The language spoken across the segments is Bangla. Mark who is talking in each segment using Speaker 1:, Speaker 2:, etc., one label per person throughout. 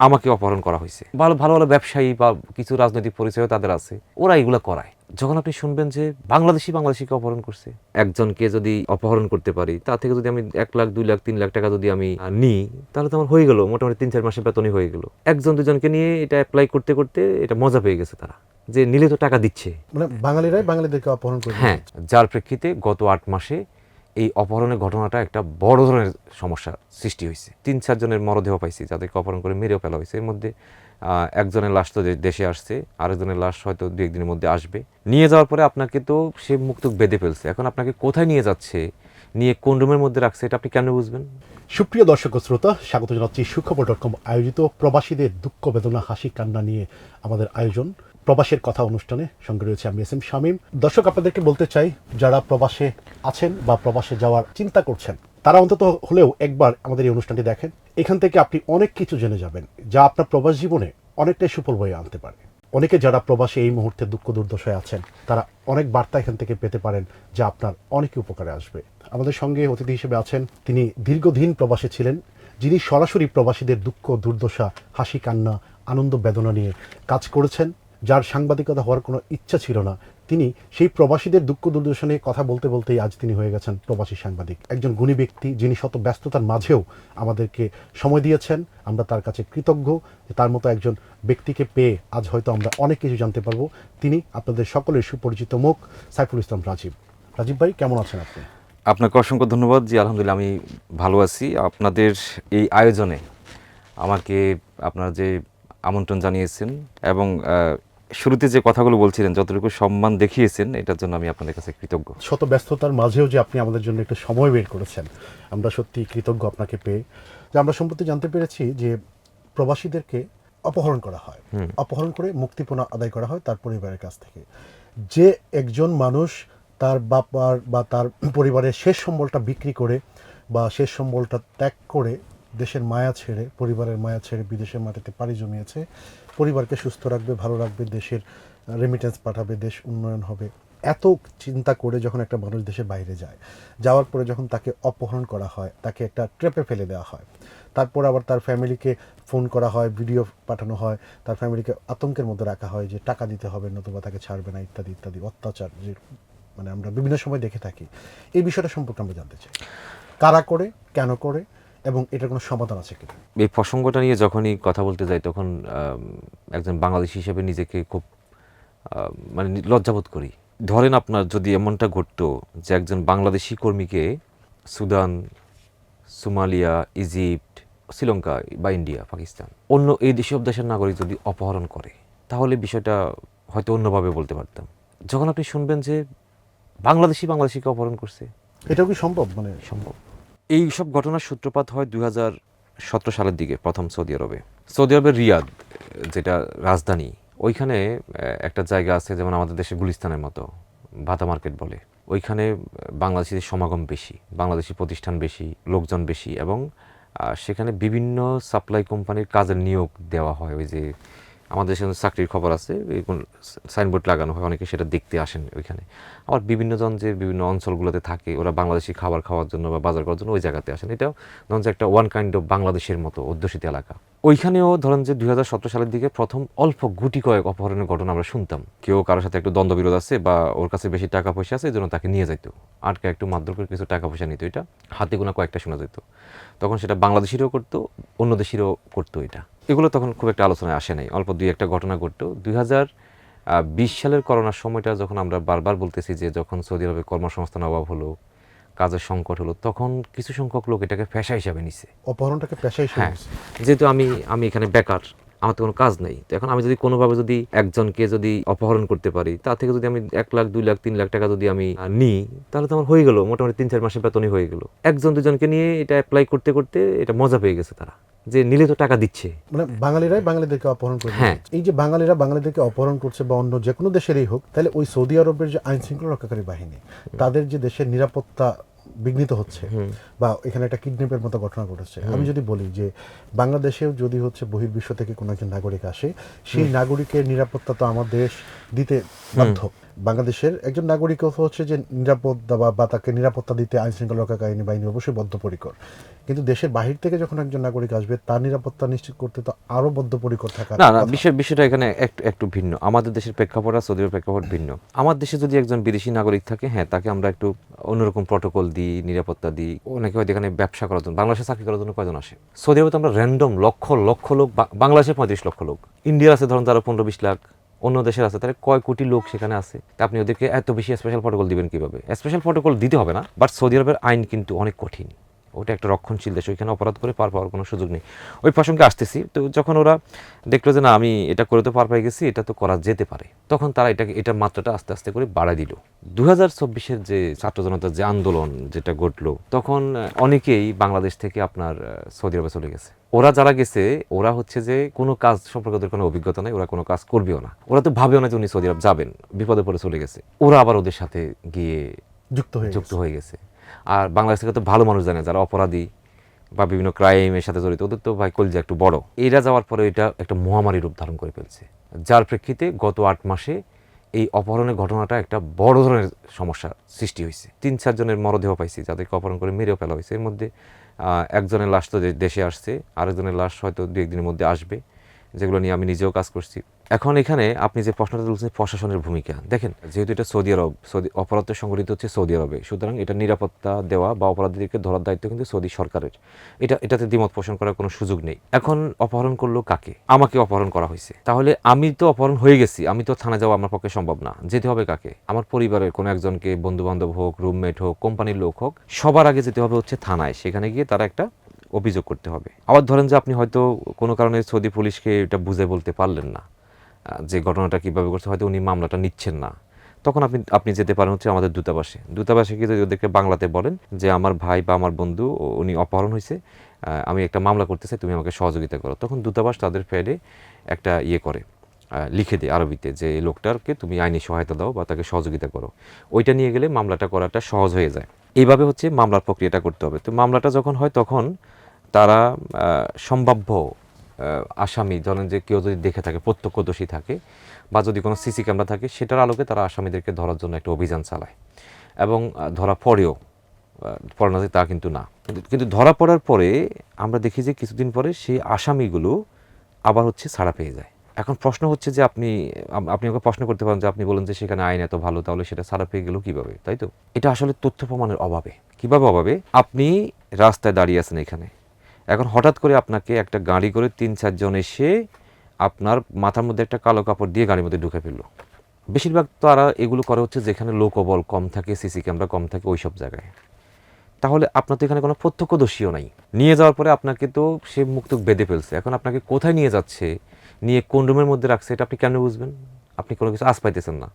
Speaker 1: আমাকে অপহরণ করা হয়েছে। ভালো ভালো ভালো ব্যবসায়ী বা কিছু রাজনৈতিক পরিচয় তাদের আছে। ওরা এগুলো করায়। যখন আপনি শুনবেন যে বাংলাদেশি বাংলাদেশিকে অপহরণ করছে একজনকে যদি অপহরণ করতে পারি তা থেকে যদি আমি এক লাখ দুই লাখ তিন লাখ টাকা যদি আমি নিই তাহলে তো আমার হয়ে গেলো মোটামুটি তিন চার মাসের বেতনই হয়ে গেলো। একজন দুজনকে নিয়ে এটা অ্যাপ্লাই করতে করতে এটা মজা পেয়ে গেছে তারা যে নিলে তো টাকা দিচ্ছে।
Speaker 2: মানে বাঙালিরাই বাঙালিদেরকে অপহরণ করে
Speaker 1: হ্যাঁ যার প্রেক্ষিতে গত আট মাসে এই অপহরণের ঘটনাটা একটা বড় ধরনের সমস্যা সৃষ্টি হয়েছে। তিন চারজনের মরদেহ পাইছি, যাদেরকে অপহরণ করে মেরেও ফেলা হয়েছে। এর মধ্যে একজনের লাশ তো দেশে আসছে, আরেকজনের লাশ হয়তো দু, একদিনের মধ্যে আসবে। নিয়ে যাওয়ার পরে আপনাকে তো সে মুক্তক বেঁধে ফেলছে। এখন আপনাকে কোথায় নিয়ে যাচ্ছে, নিয়ে কোন রুমের মধ্যে রাখছে, এটা আপনি কেন বুঝবেন?
Speaker 2: সুপ্রিয় দর্শক শ্রোতা, স্বাগত জানাচ্ছি সুখবর ডট কম আয়োজিত প্রবাসীদের দুঃখ বেদনা, হাসি কান্না নিয়ে আমাদের আয়োজন। প্রবাসের কথা অনুষ্ঠানে সঙ্গে রয়েছে আমি এস এম শামীম। দর্শক, আপনাদেরকে বলতে চাই, যারা প্রবাসে আছেন বা প্রবাসে যাওয়ার চিন্তা করছেন, তারা অন্তত হলেও একবার আমাদের এই অনুষ্ঠানটি দেখেন। এখান থেকে আপনি অনেক কিছু জেনে যাবেন, যা আপনার প্রবাস জীবনে অনেকটাই সুফল বয়ে আনতে পারে। অনেকে যারা প্রবাসে এই মুহূর্তে দুঃখ দুর্দশায় আছেন, তারা অনেক বার্তা এখান থেকে পেতে পারেন, যা আপনার অনেকই উপকারে আসবে। আমাদের সঙ্গে অতিথি হিসেবে আছেন তিনি দীর্ঘদিন প্রবাসে ছিলেন, যিনি সরাসরি প্রবাসীদের দুঃখ, দুর্দশা, হাসি, কান্না, আনন্দ, বেদনা নিয়ে কাজ করেছেন। যার সাংবাদিকতা হওয়ার কোনো ইচ্ছা ছিল না। তিনি সেই প্রবাসীদের দুঃখ দুর্দশা নিয়ে কথা বলতে বলতেই আজ তিনি হয়ে গেছেন প্রবাসী সাংবাদিক। একজন গুণী ব্যক্তি যিনি শত ব্যস্ততার মাঝেও আমাদেরকে সময় দিয়েছেন। আমরা তার কাছে কৃতজ্ঞ যে তার মতো একজন ব্যক্তিকে পেয়ে আজ হয়তো আমরা অনেক কিছু জানতে পারব। তিনি আপনাদের সকলের সুপরিচিত মুখ, সাইফুল ইসলাম রাজীব। রাজীব ভাই, কেমন আছেন আপনি?
Speaker 1: আপনাকে অসংখ্য ধন্যবাদ। জি, আলহামদুলিল্লাহ, আমি ভালো আছি। আপনাদের এই আয়োজনে আমাকে আপনারা যে আমন্ত্রণ জানিয়েছেন এবং শুরুতে যে কথাগুলো বলছিলেন যতটুকু সম্মান দেখিয়েছেন এটার জন্য আমি আপনাদের কাছে কৃতজ্ঞ।
Speaker 2: শত ব্যস্ততার মাঝেও যে আপনি আমাদের জন্য একটু সময় বের করেছেন আমরা সত্যি কৃতজ্ঞ আপনাকে পেয়ে। যে আমরা সম্প্রতি জানতে পেরেছি যে প্রবাসীদেরকে অপহরণ করা হয়। অপহরণ করে মুক্তিপণা আদায় করা হয় তার পরিবারের কাছ থেকে। যে একজন মানুষ তার বাবার বা তার পরিবারের শেষ সম্বলটা বিক্রি করে বা শেষ সম্বলটা ত্যাগ করে দেশের মায়া ছেড়ে পরিবারের মায়া ছেড়ে বিদেশের মাটিতে পাড়ি জমিয়েছে পরিবারকে সুস্থ রাখবে, ভালো রাখবে, দেশের রেমিটেন্স পাঠাবে, দেশ উন্নয়ন হবে। এত চিন্তা করে যখন একটা মানুষ দেশের বাইরে যায়, যাওয়ার পরে যখন তাকে অপহরণ করা হয়, তাকে একটা ট্রেপে ফেলে দেওয়া হয়, তারপর আবার তার ফ্যামিলিকে ফোন করা হয় ভিডিও পাঠানো হয়, তার ফ্যামিলিকে আতঙ্কের মধ্যে রাখা হয় যে টাকা দিতে হবে, নতুবা তাকে ছাড়বে না, ইত্যাদি ইত্যাদি, অত্যাচার যে মানে আমরা বিভিন্ন সময় দেখে থাকি। এই বিষয়টা সম্পর্কে আমরা জানতে চাই। কারা করে, কেন করে এবং এটার কোনো সমাধান আছে কিনা?
Speaker 1: এই প্রসঙ্গটা নিয়ে যখনই কথা বলতে যাই তখন একজন বাংলাদেশি হিসেবে নিজেকে খুব মানে লজ্জাবোধ করি। ধরেন আপনার যদি এমনটা ঘটতো যে একজন বাংলাদেশি কর্মীকে সুদান সোমালিয়া ইজিপ্ট শ্রীলঙ্কা বা ইন্ডিয়া পাকিস্তান অন্য এই দেশীয় দেশের নাগরিক যদি অপহরণ করে তাহলে বিষয়টা হয়তো অন্যভাবে বলতে পারতাম। যখন আপনি শুনবেন যে বাংলাদেশি বাংলাদেশিকে অপহরণ করছে
Speaker 2: এটাও কি সম্ভব? মানে
Speaker 1: সম্ভব। এই সব ঘটনার সূত্রপাত হয় দুই সতেরো সালের দিকে প্রথম সৌদি আরবে। সৌদি আরবের রিয়াদ, যেটা রাজধানী, ওইখানে একটা জায়গা আছে যেমন আমাদের দেশে গুলিস্তানের মতো, ভাতা মার্কেট বলে। ওইখানে বাংলাদেশিদের সমাগম বেশি, বাংলাদেশি প্রতিষ্ঠান বেশি, লোকজন বেশি এবং সেখানে বিভিন্ন সাপ্লাই কোম্পানির কাজের নিয়োগ দেওয়া হয়। ওই যে আমাদের দেশে চাকরির খবর আছে সাইনবোর্ড লাগানো হয়, অনেকে সেটা দেখতে আসেন ওইখানে। আবার বিভিন্ন জন যে বিভিন্ন অঞ্চলগুলোতে থাকে, ওরা বাংলাদেশি খাবার খাওয়ার জন্য বা বাজার করার জন্য ওই জায়গাতে আসেন। এটাও ধরুন একটা ওয়ান কাইন্ড অফ বাংলাদেশের মতো অধ্যুষিত এলাকা। ওইখানেও ধরেন যে দুই হাজার সতেরো সালের দিকে প্রথম অল্প গুটি কয়েক অপহরণের ঘটনা আমরা শুনতাম। কেউ কারোর সাথে একটু দ্বন্দ্ববিরোধ আছে বা ওর কাছে বেশি টাকা পয়সা আছে, এই তাকে নিয়ে যাইতো। আটকে একটু মারধর করে কিছু টাকা পয়সা নিত এটা, হাতে গোনা কয়েকটা শোনা যেত। তখন সেটা বাংলাদেশিরও করতো, অন্য দেশিরও করতো এটা। এগুলো তখন খুব একটা আলোচনায় আসে নাই, অল্প দুই একটা ঘটনা ঘটতো। দুই হাজার বিশ সালের করোনার সময়টা যখন আমরা বারবার বলতেছি যে যখন সৌদি আরবে কর্মসংস্থান অভাব হলো কাজের সংকট হলো তখন কিছু সংখ্যক লোক এটাকে পেশা হিসাবে নিছে।
Speaker 2: অপহরণটাকে পেশা হিসেবে
Speaker 1: হ্যাঁ যেহেতু আমি আমি এখানে বেকার আমার তো কোনো কাজ নেই। তো এখন আমি যদি কোনোভাবে যদি একজনকে যদি অপহরণ করতে পারি তা থেকে যদি আমি এক লাখ দুই লাখ তিন লাখ টাকা যদি আমি নিই তাহলে তো আমার হয়ে গেল। মোটামুটি তিন চার মাসের বেতনই হয়ে গেল। একজন দুজনকে নিয়ে এটা অ্যাপ্লাই করতে করতে এটা মজা পেয়ে গেছে তারা। যে নিলে তো টাকা দিচ্ছে।
Speaker 2: মানে বাঙালিরাই বাঙালিদেরকে অপহরণ করছে
Speaker 1: হ্যাঁ।
Speaker 2: এই যে বাঙালিরা বাঙালিদেরকে অপহরণ করছে বা অন্য যে কোনো দেশেরই হোক তাহলে ওই সৌদি আরবের যে আইন শৃঙ্খলা রক্ষাকারী বাহিনী তাদের যে দেশের নিরাপত্তা বিঘ্নিত হচ্ছে বা এখানে একটা কিডন্যাপের মতো ঘটনা ঘটেছে। আমি যদি বলি যে বাংলাদেশেও যদি হচ্ছে বহির্বিশ্ব থেকে কোনো একজন নাগরিক আসে সেই নাগরিকের নিরাপত্তা তো আমার দেশ দিতে বাধ্য। বাংলাদেশের একজন নাগরিক হচ্ছে যে নিরাপত্তা বা বা তাকে নিরাপত্তা দিতে আইন শৃঙ্খলা রক্ষাকারী বাহিনী অবশ্যই বদ্ধপরিকর। কিন্তু দেশের বাহির থেকে যখন একজন নাগরিক আসবে তার নিরাপত্তা নিশ্চিত করতে তো আরও বদ্ধপরিকর থাকা
Speaker 1: না না বিষয় বিষয়টা এখানে একটু একটু ভিন্ন। আমাদের দেশের প্রেক্ষাপট আর সৌদির প্রেক্ষাপট ভিন্ন। আমার দেশে যদি একজন বিদেশি নাগরিক থাকে হ্যাঁ তাকে আমরা একটু অন্যরকম প্রটোকল দিই নিরাপত্তা দিই। অনেকে হয়তো এখানে ব্যবসা করার জন্য বাংলাদেশে চাকরি করার জন্য কয়জন আসে? সৌদি আরবে তো আমরা র্যান্ডম লক্ষ লক্ষ লোক বাংলাদেশে পঁয়ত্রিশ লক্ষ লোক। ইন্ডিয়ার আছে ধরুন তারা পনেরো বিশ লাখ। অন্য দেশের আছে, তাহলে কয় কোটি লোক সেখানে আছে? আপনি ওদেরকে এত বেশি স্পেশাল প্রটোকল দিবেন কীভাবে? স্পেশাল প্রটোকল দিতে হবে না বাট সৌদি আরবের আইন কিন্তু অনেক কঠিন। ওটা একটা রক্ষণশীল দেশ ওইখানে অপরাধ করে পার পাওয়ার কোনো সুযোগ নেই। ওই প্রসঙ্গে আসতেছি তো যখন ওরা দেখল যে না আমি এটা করে তো পার পাই গেছি এটা তো করা যেতে পারে তখন তারা এটাকে এটার মাত্রাটা আস্তে আস্তে করে বাড়ায় দিল। দু হাজার চব্বিশের যে ছাত্র জনতার যে আন্দোলন যেটা ঘটলো তখন অনেকেই বাংলাদেশ থেকে আপনার সৌদি আরবে চলে গেছে। ওরা যারা গেছে ওরা হচ্ছে যে কোনো কাজ সম্পর্কে ওদের কোনো অভিজ্ঞতা নেই ওরা কোনো কাজ করবেও না। ওরা তো ভাবেও না যে উনি সৌদি আরব যাবেন বিপদে পড়ে চলে গেছে। ওরা আবার ওদের সাথে গিয়ে
Speaker 2: যুক্ত হয়ে
Speaker 1: যুক্ত হয়ে গেছে। আর বাংলাদেশ থেকে তো ভালো মানুষ জানে যারা অপরাধী বা বিভিন্ন ক্রাইমের সাথে জড়িত, ওদের তো ভাই কলজা একটু বড়। এরা যাওয়ার পরে এটা একটা মহামারী রূপ ধারণ করে ফেলছে, যার প্রেক্ষিতে গত আট মাসে এই অপহরণের ঘটনাটা একটা বড় ধরনের সমস্যা সৃষ্টি হয়েছে। তিন চারজনের মরদেহ পাইছি, যাদেরকে অপহরণ করে মেরেও ফেলা হয়েছে। এর মধ্যে একজনের লাশ তো দেশে আসছে, আরেকজনের লাশ হয়তো দু একদিনের মধ্যে আসবে। যেগুলো নিয়ে আমি নিজেও কাজ করছি। এখন এখানে আপনি যে প্রশ্নটা তুলছেন, প্রশাসনের ভূমিকা। দেখেন, যেহেতু এটা সৌদি আরব, সৌদি, অপরাধ সংগঠিত হচ্ছে সৌদি আরবে। সুতরাং এটা নিরাপত্তা দেওয়া বা অপরাধীদেরকে ধরার দায়িত্ব কিন্তু সৌদি সরকারের। এটা, এটাতে দ্বিমত পোষণ করার কোনো সুযোগ নেই। এখন অপহরণ করল কাকে? আমাকে অপহরণ করা হয়েছে। তাহলে আমি তো অপহরণ হয়ে গেছি, আমি তো থানা যাওয়া আমার পক্ষে সম্ভব না। যেতে হবে কাকে? আমার পরিবারের কোনো একজনকে বন্ধু বান্ধব হোক, রুমমেট হোক, কোম্পানির লোক হোক, সবার আগে যেতে হবে হচ্ছে থানায়। সেখানে গিয়ে তারা একটা অভিযোগ করতে হবে। আবার ধরেন যে আপনি হয়তো কোনো কারণে সৌদি পুলিশকে এটা বুঝে বলতে পারলেন না, যে ঘটনাটা কীভাবে করছে হয়তো উনি মামলাটা নিচ্ছেন না। তখন আপনি আপনি যেতে পারেন হচ্ছে আমাদের দূতাবাসে। দূতাবাসে গিয়ে যদি ওদেরকে বাংলাতে বলেন যে আমার ভাই বা আমার বন্ধু উনি অপহরণ হয়েছে আমি একটা মামলা করতে চাই, তুমি আমাকে সহযোগিতা করো। তখন দূতাবাস তাদের ফেলে একটা ইয়ে করে লিখে দেয় আরবিতে যে, এই লোকটারকে তুমি আইনি সহায়তা দাও বা তাকে সহযোগিতা করো। ওইটা নিয়ে গেলে মামলাটা করাটা সহজ হয়ে যায়। এইভাবে হচ্ছে মামলার প্রক্রিয়াটা করতে হবে। তো মামলাটা যখন হয় তখন তারা সম্ভাব্য আসামি ধরেন যে কেউ যদি দেখে থাকে প্রত্যক্ষদর্শী থাকে বা যদি কোনো সিসি ক্যামেরা থাকে সেটার আলোকে তারা আসামিদেরকে ধরার জন্য একটা অভিযান চালায়। এবং ধরা পড়েও আহ, পড়ে না যে তা কিন্তু না। কিন্তু ধরা পড়ার পরে আমরা দেখি যে কিছুদিন পরে সেই আসামিগুলো আবার হচ্ছে ছাড়া পেয়ে যায়। এখন প্রশ্ন হচ্ছে যে আপনি আপনি আমাকে প্রশ্ন করতে পারেন যে আপনি বলেন যে সেখানে আইন এত ভালো তাহলে সেটা ছাড়া পেয়ে গেল কীভাবে তাই তো? এটা আসলে তথ্য প্রমাণের অভাবে। কীভাবে অভাবে? আপনি রাস্তায় দাঁড়িয়ে আছেন এখানে। এখন হঠাৎ করে আপনাকে একটা গাড়ি করে তিন চারজন এসে আপনার মাথার মধ্যে একটা কালো কাপড় দিয়ে গাড়ির মধ্যে ঢুকে ফেলল। বেশিরভাগ তারা এগুলো করে হচ্ছে যেখানে লোকবল কম থাকে, সিসি ক্যামেরা কম থাকে ওই সব জায়গায়। তাহলে আপনার তো এখানে কোনো প্রত্যক্ষদর্শীও নাই। নিয়ে যাওয়ার পরে আপনাকে তো সে মুক্ত বেঁধে ফেলছে। এখন আপনাকে কোথায় নিয়ে যাচ্ছে, নিয়ে কোন রুমের মধ্যে রাখছে, এটা আপনি কেন বুঝবেন? আপনি কোনো কিছু আশ পাইতেছেন না।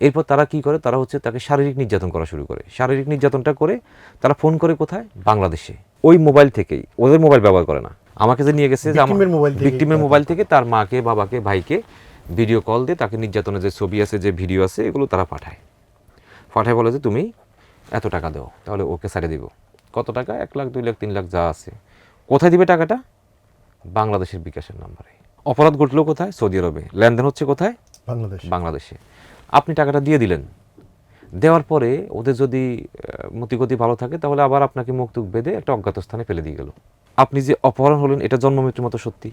Speaker 1: এরপর তারা কি করে? তারা হচ্ছে তাকে শারীরিক নির্যাতন করা শুরু করে। শারীরিক নির্যাতনটা করে তারা ফোন করে কোথায়? বাংলাদেশে। ওই মোবাইল থেকেই ওদের মোবাইল ব্যবহার করে না। আমাকে যে নিয়ে গেছে যে ভিকটিমের মোবাইল থেকে তার মাকে বাবাকে ভাইকে ভিডিও কল দিয়ে তাকে নির্যাতনের যে ছবি আছে যে ভিডিও আছে এগুলো তারা পাঠায়। পাঠায় বলে যে তুমি এত টাকা দাও তাহলে ওকে সাইডে দিব। কত টাকা? এক লাখ দুই লাখ তিন লাখ যা আছে। কোথায় দিবে টাকাটা? বাংলাদেশের বিকাশের নাম্বারে। অপরাধ ঘটলো কোথায়? সৌদি আরবে। লেনদেন হচ্ছে কোথায়?
Speaker 2: বাংলাদেশ।
Speaker 1: বাংলাদেশে। আপনি টাকাটা দিয়ে দিলেন। দেওয়ার পরে ওদের যদি মতিগতি ভালো থাকে, তাহলে আবার আপনাকে মুক্তুক বেঁধে একটা অজ্ঞাত স্থানে ফেলে দিয়ে গেল। আপনি যে অপহরণ হলেন, এটা জন্মমৃত্যুর মতো সত্যি।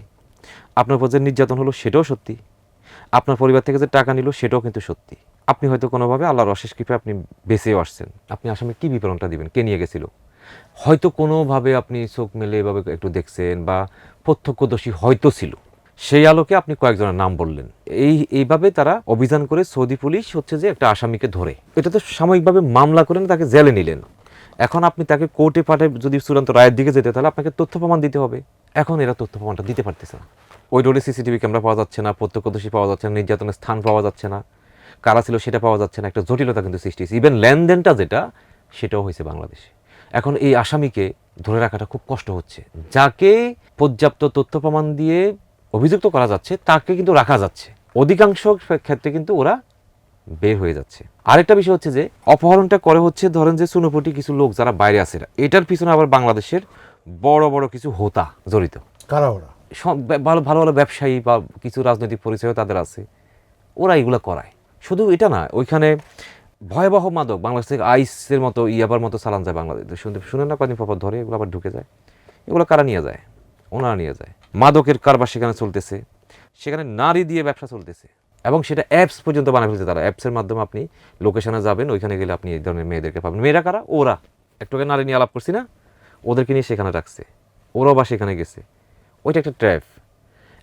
Speaker 1: আপনার উপর যে নির্যাতন হলো, সেটাও সত্যি। আপনার পরিবার থেকে যে টাকা নিল, সেটাও কিন্তু সত্যি। আপনি হয়তো কোনোভাবে আল্লাহর অশেষ কৃপে আপনি বেঁচেও আসছেন। আপনি আসামে কী বিবরণটা দিবেন? কে নিয়ে গেছিল? হয়তো কোনোভাবে আপনি চোখ মেলে এভাবে একটু দেখছেন বা প্রত্যক্ষদর্শী হয়তো ছিল। সেই আলোকে আপনি কয়েকজনের নাম বললেন। এই, এইভাবে তারা অভিযান করে সৌদি পুলিশ হচ্ছে যে একটা আসামিকে ধরে। এটা তো সাময়িকভাবে মামলা করেন তাকে জেলে নিলেন। এখন আপনি তাকে কোর্টে পাঠায় যদি চূড়ান্ত রায়ের দিকে যেতে, তাহলে আপনাকে তথ্য প্রমাণ দিতে হবে। এখন এরা তথ্য প্রমাণটা দিতে পারতেছে না। ওই রোডে সিসিটিভি ক্যামেরা পাওয়া যাচ্ছে না, প্রত্যক্ষদর্শী পাওয়া যাচ্ছে না, নির্যাতনের স্থান পাওয়া যাচ্ছে না। কারা ছিল সেটা পাওয়া যাচ্ছে না, একটা জটিলতা কিন্তু সৃষ্টি হয়েছে। ইভেন লেনদেনটা যেটা, সেটাও হয়েছে বাংলাদেশে। এখন এই আসামিকে ধরে রাখাটা খুব কষ্ট হচ্ছে। যাকে পর্যাপ্ত তথ্য প্রমাণ দিয়ে অভিযুক্ত করা যাচ্ছে তাকে কিন্তু রাখা যাচ্ছে। অধিকাংশ ক্ষেত্রে কিন্তু ওরা বের হয়ে যাচ্ছে। আরেকটা বিষয় হচ্ছে যে অপহরণটা করে হচ্ছে ধরেন যে সুনপটি কিছু লোক যারা বাইরে আছে এটার পিছনে আবার বাংলাদেশের বড় বড় কিছু হোতা জড়িত।
Speaker 2: কারা ওরা?
Speaker 1: সব ভালো ভালো ভালো ব্যবসায়ী বা কিছু রাজনৈতিক পরিচয় তাদের আছে। ওরা এগুলো করায়। শুধু এটা না ওইখানে ভয়াবহ মাদক বাংলাদেশ থেকে আইসের মতো ইয়াবার মতো চালান যায় বাংলাদেশ। শুনে না কদিন পর ধরে এগুলো আবার ঢুকে যায়। এগুলো কারা নিয়ে যায়? ওনারা নিয়ে যায়। মাদকের কারবার সেখানে চলতেছে। সেখানে নারী দিয়ে ব্যবসা চলতেছে। এবং সেটা অ্যাপস পর্যন্ত বানায় ফেলছে তারা। অ্যাপসের মাধ্যমে আপনি লোকেশনে যাবেন ওইখানে গেলে আপনি এই ধরনের মেয়েদেরকে পাবেন। মেয়েরা কারা? ওরা। একটু আগে নারী নিয়ে আলাপ করছি না? ওদেরকে নিয়ে সেখানে রাখছে ওরাও বা সেখানে গেছে। ওইটা একটা ট্র্যাপ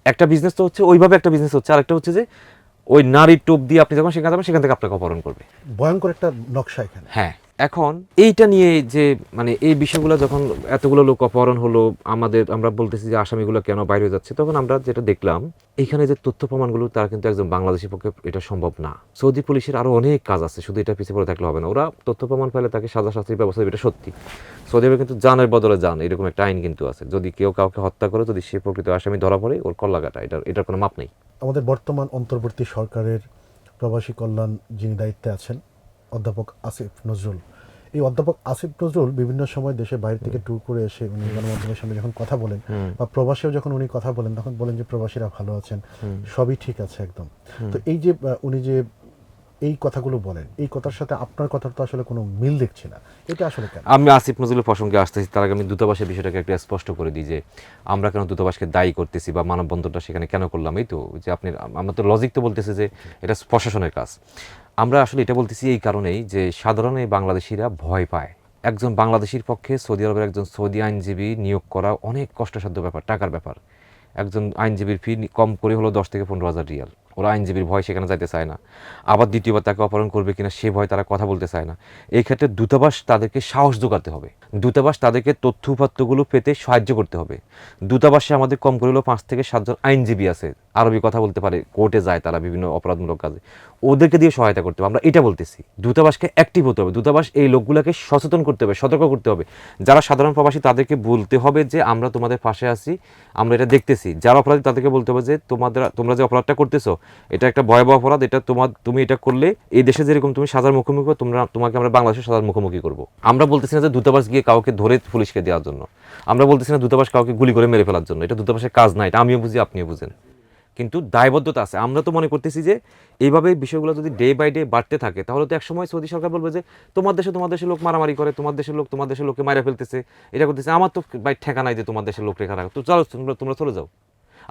Speaker 1: একটা বিজনেস তো হচ্ছে ওইভাবে একটা বিজনেস হচ্ছে। আরেকটা হচ্ছে যে ওই নারীর টোপ দিয়ে আপনি যখন সেখানে যাবেন সেখান থেকে আপনাকে অপহরণ করবে।
Speaker 2: ভয়ঙ্কর একটা নকশা এখানে।
Speaker 1: হ্যাঁ। এখন এইটা নিয়ে যে মানে এই বিষয়গুলো যখন এতগুলো লোক অপহরণ হলো, আমাদের, আমরা বলতেছি যে আসামিগুলো কেন বাইরে যাচ্ছে, তখন আমরা যেটা দেখলাম, এখানে যে তথ্য প্রমাণগুলো, তারা কিন্তু একজন বাংলাদেশি পক্ষে এটা সম্ভব না। সৌদি পুলিশের আরও অনেক কাজ আছে, শুধু এটা পিছিয়ে পড়ে থাকলে হবে না। ওরা তথ্য প্রমাণ পেলে তাকে সাজা শাস্তির ব্যবস্থা এটা সত্যি। সৌদি আরবে কিন্তু জানের বদলে জান, এরকম একটা আইন কিন্তু আছে। যদি কেউ কাউকে হত্যা করে, যদি সে প্রকৃত আসামি ধরা পড়ে, ওর কল্লাগাটা, এটার এটার কোনো মাপ নেই।
Speaker 2: আমাদের বর্তমান অন্তর্বর্তী সরকারের প্রবাসী কল্যাণ যিনি দায়িত্বে আছেন অধ্যাপক আসিফ নজরুল। এই অধ্যাপক আসিফ নজরুল বিভিন্ন সময় দেশের বাইরে থেকে ট্যুর করে এসে উনি গণমাধ্যমের সামনে যখন কথা বলেন বা প্রবাসীও যখন উনি কথা বলেন তখন বলেন যে প্রবাসীরা ভালো আছেন। সবই ঠিক আছে একদম। তো এই যে উনি যে এই কথাগুলো বলেন। এই কথার সাথে আপনার কথার তো আসলে কোনো মিল দেখছি না। এটা আসলে কেন?
Speaker 1: আমি আসিফ নজরুলের প্রসঙ্গে আসতেছি, তার আগে আমি দূতাবাসের বিষয়টাকে একটু স্পষ্ট করে দিই যে, আমরা কেন দূতাবাসকে দায়ী করতেছি বা মানববন্ধনটা সেখানে কেন করলাম? এই তো যে আপনি, আমরা তো লজিক তো বলতেছে যে, এটা প্রশাসনের কাজ। আমরা আসলে এটা বলতেছি এই কারণেই যে, সাধারণ এই বাংলাদেশিরা ভয় পায়। একজন বাংলাদেশির পক্ষে সৌদি আরবের একজন সৌদি আইনজীবী নিয়োগ করা অনেক কষ্টসাধ্য ব্যাপার, টাকার ব্যাপার। একজন আইনজীবীর ফি কম করে হলো দশ থেকে পনেরো হাজার রিয়াল। ওরা আইনজীবীর ভয় সেখানে যাইতে চায় না। আবার দ্বিতীয়বার তাকে অপহরণ করবে কিনা সে ভয় তারা কথা বলতে চায় না। এই ক্ষেত্রে দূতাবাস তাদেরকে সাহস যোগাতে হবে। দূতাবাস তাদেরকে তথ্য উপাত্তগুলো পেতে সাহায্য করতে হবে। দূতাবাসে আমাদের কম করে হলো পাঁচ থেকে সাতজন আইনজীবী আছে। আরবি কথা বলতে পারে, কোর্টে যায় তারা বিভিন্ন অপরাধমূলক কাজে। ওদেরকে দিয়ে সহায়তা করতে হবে, আমরা এটা বলতেছি। দূতাবাসকে অ্যাক্টিভ হতে হবে। দূতাবাস এই লোকগুলোকে সচেতন করতে হবে, সতর্ক করতে হবে। যারা সাধারণ প্রবাসী তাদেরকে বলতে হবে যে, আমরা তোমাদের পাশে আছি, আমরা এটা দেখতেছি। যারা অপরাধী তাদেরকে বলতে হবে যে, তোমাদের, তোমরা যে অপরাধটা করতেছো এটা একটা ভয়াবহ অপরাধ এটা তোমার তুমি এটা করলে এই দেশে যেরকম তুমি সাজার মুখোমুখি হবে, তোমরা তোমাকে আমরা বাংলাদেশে সাজার মুখোমুখি করব। আমরা বলতেছি না যে দূতাবাস গিয়ে কাউকে ধরে পুলিশকে দেওয়ার জন্য। আমরা বলতেছি না দূতাবাস কাউকে গুলি করে মেরে ফেলার জন্য। এটা দূতাবাসের কাজ না এটা আমিও বুঝি আপনিও বুঝেন। কিন্তু দায়বদ্ধতা আছে। আমরা তো মনে করতেছি যে এইভাবে বিষয়গুলো যদি ডে বাই ডে বাড়তে থাকে তাহলে তো একসময় সৌদি সরকার বলবে যে তোমার দেশে তোমার দেশের লোক মারামারি করে তোমার দেশের লোক তোমার দেশের লোককে মারা ফেলতেছে এটা করতেছে। আমার তো ভাই ঠেকা নাই যে তোমার দেশের লোক রেখা রাখো। তো চলো তোমরা তোমরা চলে যাও।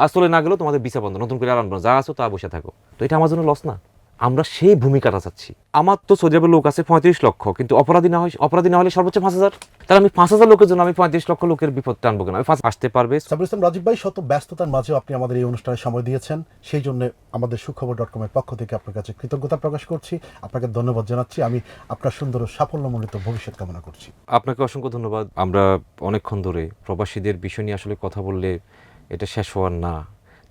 Speaker 1: আর চলে না গেলেও তোমাদের বিচার বন্ধ নতুন করে আর আনব যা আছো তা বসে থাকো। তো এটা আমার জন্য লস না। আমরা সেই ভূমিকাটা চাচ্ছি। আমার তো সৌদি আরবের লোক আছে পঁয়ত্রিশ লক্ষ কিন্তু অপরাধী না হয় অপরাধী না হলে সর্বোচ্চ পাঁচ হাজার। তাহলে আমি পাঁচ হাজার লোকের জন্য আমি পঁয়ত্রিশ লক্ষ লোকের বিপদ টানবো কেন? আমি পাঁচ আসতে পারবে।
Speaker 2: সাবির ইসলাম রাজীব ভাই শত ব্যস্ততার মাঝেও আপনি আমাদের এই অনুষ্ঠানে সময় দিয়েছেন। সেই জন্য আমাদের সুখবর ডট কমের পক্ষ থেকে আপনার কাছে কৃতজ্ঞতা প্রকাশ করছি। আপনাকে ধন্যবাদ জানাচ্ছি। আমি আপনার সুন্দর ও সাফল্যমণ্ডিত ভবিষ্যৎ কামনা করছি।
Speaker 1: আপনাকে অসংখ্য ধন্যবাদ। আমরা অনেকক্ষণ ধরে প্রবাসীদের বিষয় নিয়ে আসলে কথা বললে এটা শেষ হওয়ার না।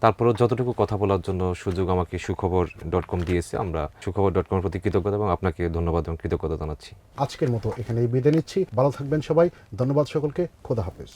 Speaker 1: তারপরেও যতটুকু কথা বলার জন্য সুযোগ আমাকে সুখবর ডট কম দিয়েছে, আমরা সুখবর ডট কমের প্রতি কৃতজ্ঞতা এবং আপনাকে ধন্যবাদ এবং কৃতজ্ঞতা জানাচ্ছি।
Speaker 2: আজকের মতো এখানেই বিদায় নিচ্ছি। ভালো থাকবেন সবাই। ধন্যবাদ সকলকে। খোদা হাফেজ।